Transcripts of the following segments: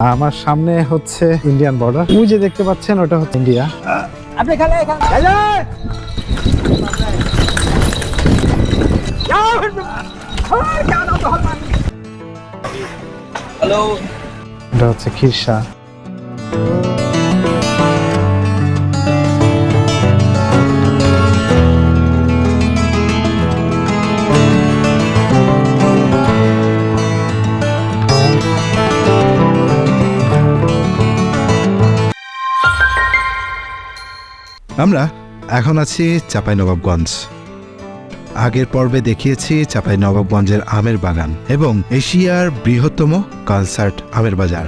আমার সামনে হচ্ছে ইন্ডিয়ান বর্ডার ওই যে দেখতে পাচ্ছেন ওটা হচ্ছে ইন্ডিয়া। আপনি হ্যালো এটা হচ্ছে খিরসা। আমরা এখন আছি চাঁপাইনবাবগঞ্জ। আগের পর্বে দেখিয়েছি চাঁপাইনবাবগঞ্জের আমের বাগান এবং এশিয়ার বৃহত্তম কনসার্ট আমের বাজার।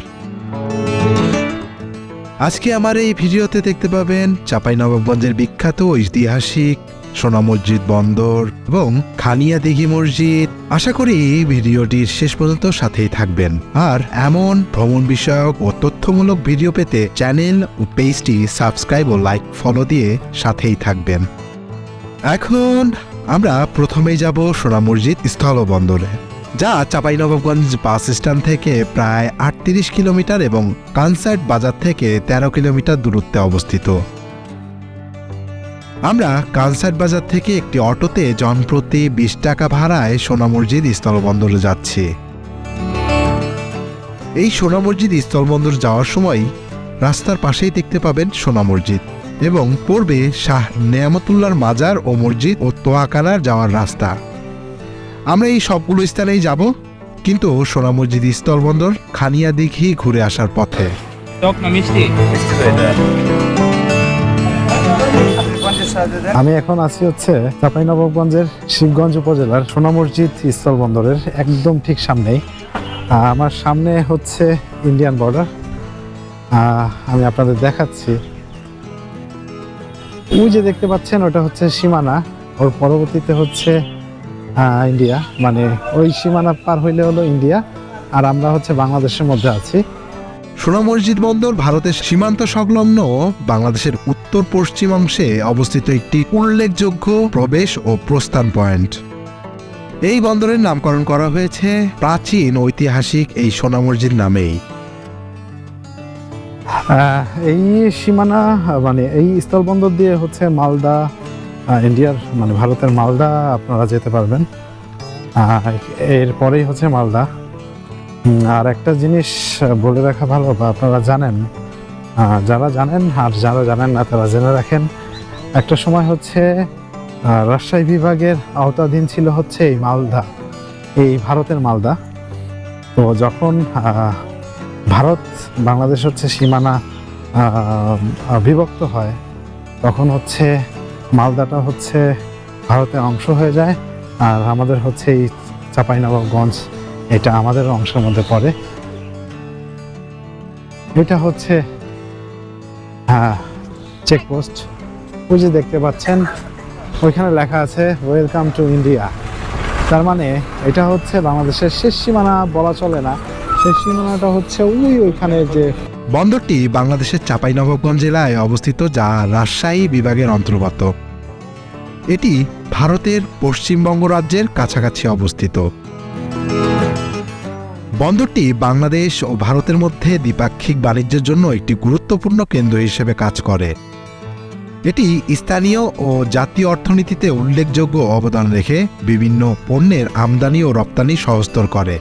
আজকে আমার এই ভিডিওতে দেখতে পাবেন চাঁপাইনবাবগঞ্জের বিখ্যাত ঐতিহাসিক সোনা মসজিদ বন্দর এবং খানিয়া দিঘি মসজিদ। আশা করি ভিডিওটির শেষ পর্যন্ত সাথেই থাকবেন। আর এমন ভ্রমণ বিষয়ক ও তথ্যমূলক ভিডিও পেতে চ্যানেল ও পেজটি সাবস্ক্রাইব ও লাইক ফলো দিয়ে সাথেই থাকবেন। এখন আমরা প্রথমেই যাব সোনা মসজিদ স্থলবন্দরে, যা চাঁপাইনবাবগঞ্জ বাস স্ট্যান্ড থেকে প্রায় আটত্রিশ কিলোমিটার এবং কনসার্ট বাজার থেকে তেরো কিলোমিটার দূরত্বে অবস্থিত। আমরা কানসার্ট বাজার থেকে একটি অটোতে জনপ্রতি বিশ টাকা ভাড়ায় সোনা মসজিদ স্থলবন্দরে যাচ্ছি। এই সোনা মসজিদ স্থলবন্দর যাওয়ার সময় রাস্তার পাশেই দেখতে পাবেন সোনা মসজিদ এবং পড়বে শাহ নেয়ামতুল্লাহর মাজার ও মসজিদ ও তোয়াকানার যাওয়ার রাস্তা। আমরা এই সবগুলো স্থানেই যাব কিন্তু সোনা মসজিদ স্থলবন্দর খানিয়া দিঘি ঘুরে আসার পথে। মিষ্টি? আমি এখন আছি হচ্ছে চাঁপাইনবাবগঞ্জের শিবগঞ্জ উপজেলার সোনা মসজিদ স্থল বন্দরের একদম ঠিক সামনেই। আমার সামনে হচ্ছে ইন্ডিয়ান বর্ডার। আমি আপনাদের দেখাচ্ছি। ওই যে দেখতে পাচ্ছেন, ওটা হচ্ছে সীমানা। ওর পরবর্তীতে হচ্ছে ইন্ডিয়া। মানে ওই সীমানা পার হইলে হলো ইন্ডিয়া। আর আমরা হচ্ছে বাংলাদেশের মধ্যে আছি। সোনা মসজিদ বন্দর ভারতের সীমান্ত সংলগ্ন বাংলাদেশের উত্তর পশ্চিমাংশে অবস্থিত একটি উল্লেখযোগ্য প্রবেশ ও প্রস্থান পয়েন্ট। এই বন্দরের নামকরণ করা হয়েছে প্রাচীন ঐতিহাসিক এই সোনা মসজিদ নামেই। এই সীমানা মানে এই স্থলবন্দর দিয়ে হচ্ছে মালদা ইন্ডিয়ার মানে ভারতের মালদা আপনারা যেতে পারবেন। এরপরেই হচ্ছে মালদা। আর একটা জিনিস বলে রাখা ভালো, বা আপনারা জানেন যারা জানেন আর যারা জানেন না, তারা জেনে রাখেন। একটা সময় হচ্ছে রাজশাহী বিভাগের আওতাধীন ছিল হচ্ছে এই মালদা, এই ভারতের মালদা। তো যখন ভারত, বাংলাদেশ হচ্ছে সীমানা বিভক্ত হয়, তখন হচ্ছে মালদাটা হচ্ছে ভারতের অংশ হয়ে যায়, আর আমাদের হচ্ছে এই চাঁপাইনবাবগঞ্জ এটা আমাদের অংশের মধ্যে পড়ে। এটা হচ্ছে হ্যাঁ চেকপোস্ট ওই যে দেখতে পাচ্ছেন, ওইখানে লেখা আছে ওয়েলকাম টু ইন্ডিয়া তার মানে এটা হচ্ছে বাংলাদেশের শেষ সীমানা, বলা চলে না। শেষ সীমানাটা হচ্ছে ওই ওইখানে যে বন্দরটি বাংলাদেশের চাঁপাইনবাবগঞ্জ জেলায় অবস্থিত, যা রাজশাহী বিভাগের অন্তর্গত। এটি ভারতের পশ্চিমবঙ্গ রাজ্যের কাছাকাছি অবস্থিত। বন্দরটি বাংলাদেশ ও ভারতের মধ্যে দ্বিপাক্ষিক বাণিজ্যের জন্য একটি গুরুত্বপূর্ণ কেন্দ্র হিসেবে কাজ করে। এটি স্থানীয় ও জাতীয় অর্থনীতিতে উল্লেখযোগ্য অবদান রেখে বিভিন্ন পণ্যের আমদানি ও রপ্তানি সহজতর করে।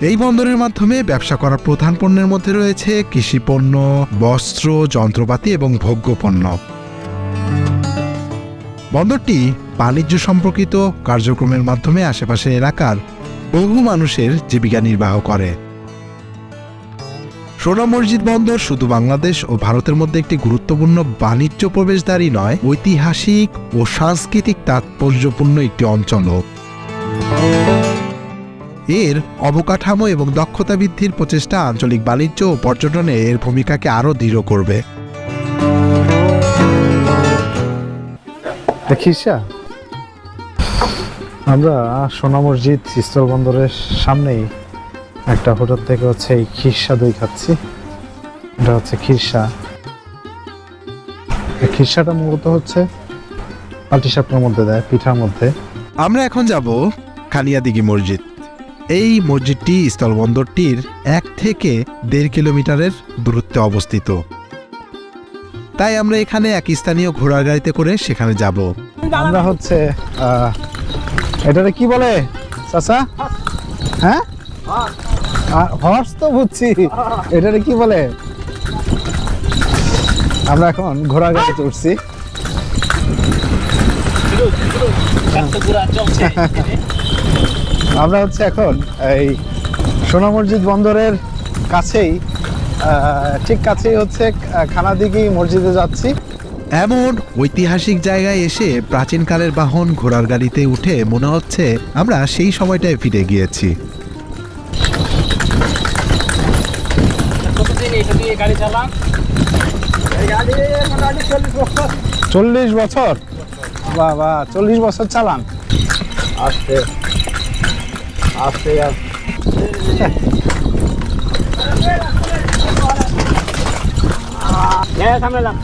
এই বন্দরের মাধ্যমে ব্যবসা করার প্রধান পণ্যের মধ্যে রয়েছে কৃষিপণ্য, বস্ত্র, যন্ত্রপাতি এবং ভোগ্য পণ্য বন্দরটি বাণিজ্য সম্পর্কিত কার্যক্রমের মাধ্যমে আশেপাশের এলাকার বহু মানুষের জীবিকা নির্বাহ করে। সোনা মসজিদ বন্দর শুধু বাংলাদেশ ও ভারতের মধ্যে একটি গুরুত্বপূর্ণ বাণিজ্য প্রবেশদ্বারই নয়, ঐতিহাসিক ও সাংস্কৃতিক তাৎপর্যপূর্ণ একটি অঞ্চলও এর অবকাঠামো এবং দক্ষতা বৃদ্ধির প্রচেষ্টা আঞ্চলিক বাণিজ্য ও পর্যটনে এর ভূমিকাকে আরও দৃঢ় করবে। দেখিস আমরা সোনা মসজিদ স্থলবন্দরের সামনেই একটা হোটেল থেকে হচ্ছে এই খিরসা দই খাচ্ছি। এটা হচ্ছে খিরসা। খিরসাটা মূলত হচ্ছে পাটিসাপটার মধ্যে দেয় পিঠার মধ্যে। আমরা এখন যাব খানিয়াদিঘি মসজিদ। এই মসজিদটি স্থলবন্দরটির এক থেকে দেড় কিলোমিটারের দূরত্বে অবস্থিত। তাই আমরা এখানে এক স্থানীয় ঘোড়ার গাড়িতে করে সেখানে যাব। আমরা হচ্ছে আহ, এটারে কি বলে চাচা? হ্যাঁ? হর্স তো বুঝছি। এটারে কি বলে? আমরা এখন ঘোড়া গাড়ি উঠছি। আমরা হচ্ছে এখন এই সোনা মসজিদ বন্দরের কাছেই ঠিক কাছেই হচ্ছে খানাদিঘি মসজিদে যাচ্ছি। এমন ঐতিহাসিক জায়গায় এসে প্রাচীনকালের বাহন ঘোড়ার গাড়িতে উঠে মনে হচ্ছে আমরা সেই সময়টায় ফিরে গিয়েছি। চল্লিশ বছর। বাবা চল্লিশ বছর চালান। আসতে আসতে হ্যাঁ সামলালাম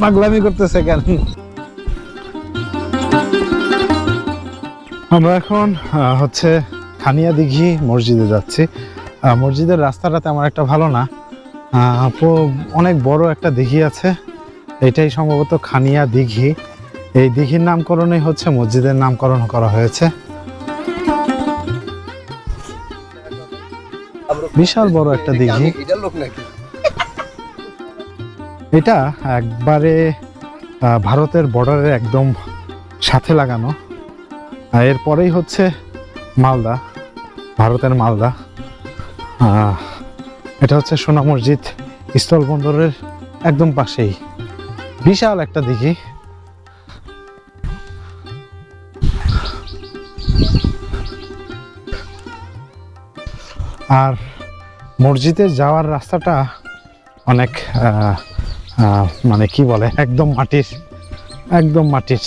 পাগলামি করতেছে কেন? আমরা এখন হচ্ছে খানিয়া দিঘি মসজিদে যাচ্ছি। মসজিদের রাস্তাটা তেমন একটা ভালো না। অনেক বড় একটা দিঘি আছে। এটাই সম্ভবত খানিয়া দিঘি। এই দিঘির নামকরণে হচ্ছে মসজিদের নামকরণ করা হয়েছে। বিশাল বড় একটা দিঘি এটা একবারে ভারতের বর্ডারের একদম সাথে লাগানো। এরপরেই হচ্ছে মালদা ভারতের মালদা। এটা হচ্ছে সোনা মসজিদ স্থল বন্দরের একদম পাশেই। বিশাল একটা দিঘি আর মসজিদে যাওয়ার রাস্তাটা অনেক মানে কি বলে, একদম মাটির একদম মাটির।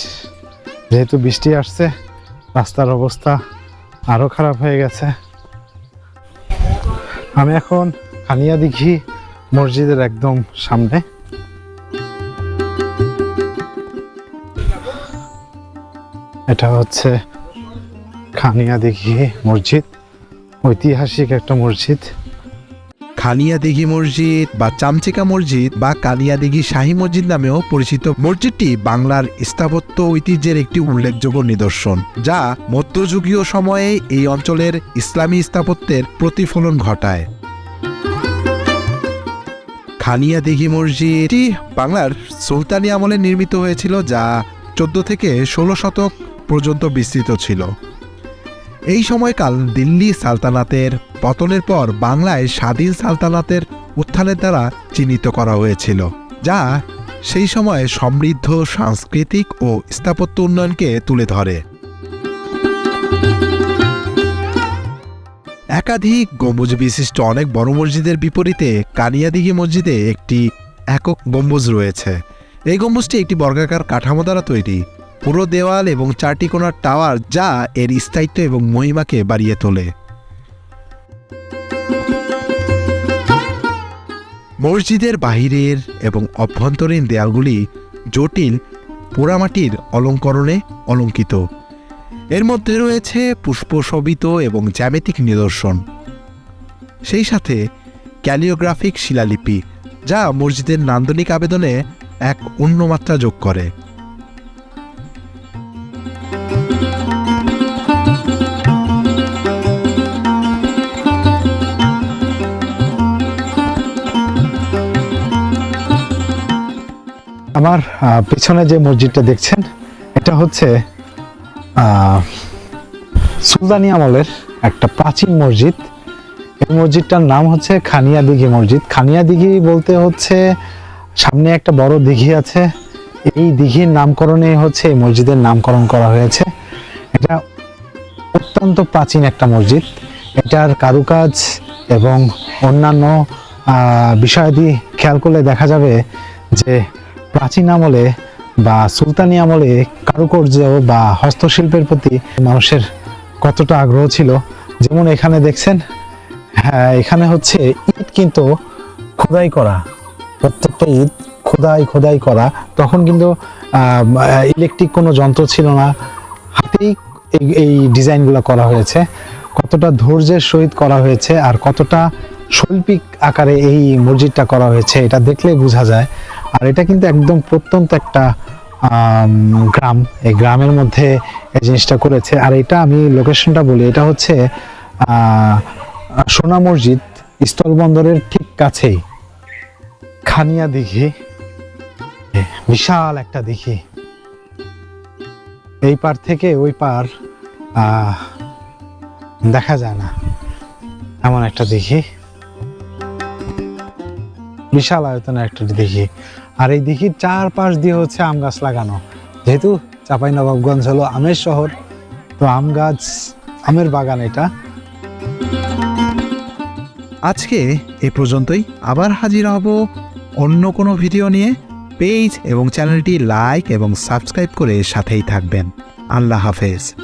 যেহেতু বৃষ্টি আসছে, রাস্তার অবস্থা আরও খারাপ হয়ে গেছে। আমি এখন খানিয়া দিঘি মসজিদের একদম সামনে। এটা হচ্ছে খানিয়া দিঘি মসজিদ। ঐতিহাসিক একটা মসজিদ। খানিয়া দিঘি মসজিদ বা চামচিকা মসজিদ বা কালিয়া দিঘি শাহী মসজিদ নামেও পরিচিত। মসজিদটি বাংলার স্থাপত্য ঐতিহ্যের একটি উল্লেখযোগ্য নিদর্শন, যা মধ্যযুগীয় সময়ে এই অঞ্চলের ইসলামী স্থাপত্যের প্রতিফলন ঘটায়। খানিয়া দিঘি মসজিদটি বাংলার সুলতানি আমলে নির্মিত হয়েছিল, যা চোদ্দ থেকে ষোলো শতক পর্যন্ত বিস্তৃত ছিল। এই সময়কাল দিল্লি সালতানাতের পতনের পর বাংলায় স্বাধীন সালতানাতের উত্থানের দ্বারা চিহ্নিত করা হয়েছিল, যা সেই সময়ে সমৃদ্ধ সাংস্কৃতিক ও স্থাপত্য উন্নয়নকে তুলে ধরে। একাধিক গম্বুজ বিশিষ্ট অনেক বড় মসজিদের বিপরীতে কানিয়াদিঘি মসজিদে একটি একক গম্বুজ রয়েছে। এই গম্বুজটি একটি বর্গাকার কাঠামো দ্বারা তৈরি। পুরো দেওয়াল এবং চারটি কোণার টাওয়ার যা এর স্থায়িত্ব এবং মহিমাকে বাড়িয়ে তোলে। মসজিদের বাহিরের এবং অভ্যন্তরীণ দেয়ালগুলি জটিল পোড়ামাটির অলঙ্করণে অলঙ্কিত। এর মধ্যে রয়েছে পুষ্পশোভিত এবং জ্যামিতিক নিদর্শন। সেই সাথে ক্যালিওগ্রাফিক শিলালিপি, যা মসজিদের নান্দনিক আবেদনে এক অন্য মাত্রা যোগ করে। আমার পেছনে যে মসজিদটা দেখছেন, এটা হচ্ছে সুলতানি আমলের একটা প্রাচীন মসজিদ। এই মসজিদটার নাম হচ্ছে খানিয়া দিঘি মসজিদ। খানিয়া দিঘি বলতে হচ্ছে, সামনে একটা বড় দিঘি আছে। এই দিঘির নামকরণে হচ্ছে এই মসজিদের নামকরণ করা হয়েছে। এটা অত্যন্ত প্রাচীন একটা মসজিদ। এটার কারুকাজ এবং অন্যান্য বিষয়াদি খেয়াল করলে দেখা যাবে যে প্রাচীন আমলে বা সুলতানি আমলে কারুকার্য বা হস্তশিল্পের প্রতি মানুষের কতটা আগ্রহ ছিল? যেমন এখানে দেখছেন হ্যাঁ এখানে হচ্ছে ইট কিন্তু খোদাই করা, প্রত্যেকটা ঈদ খোদাই খোদাই করা। তখন কিন্তু ইলেকট্রিক কোনো যন্ত্র ছিল না। হাতেই এই ডিজাইনগুলো করা হয়েছে। কতটা ধৈর্যের সহিত করা হয়েছে আর কতটা শৈল্পিক আকারে এই মসজিদটা করা হয়েছে, এটা দেখলে বোঝা যায়। আর এটা কিন্তু একদম প্রত্যন্ত একটা গ্রাম। এই গ্রামের মধ্যে এই জিনিসটা করেছে। আর এটা আমি লোকেশনটা বলি, এটা হচ্ছে সোনা মসজিদ স্থলবন্দরের ঠিক কাছেই। খানিয়া দিঘি। বিশাল একটা দিঘি। এই পার থেকে ওই পার দেখা যায় না। এমন একটা দিঘি। বিশাল আয়তনের একটা দিঘি। আর এই দিঘির চারপাশ দিয়ে হচ্ছে আম গাছ লাগানো। যেহেতু চাপাই নবাবগঞ্জ হলো আমের শহর, তো আম গাছ, আমের বাগান এটা। আজকে এ পর্যন্তই। আবার হাজির হব অন্য কোনো ভিডিও নিয়ে। পেজ এবং চ্যানেলটি লাইক এবং সাবস্ক্রাইব করে সাথেই থাকবেন। আল্লাহ হাফেজ।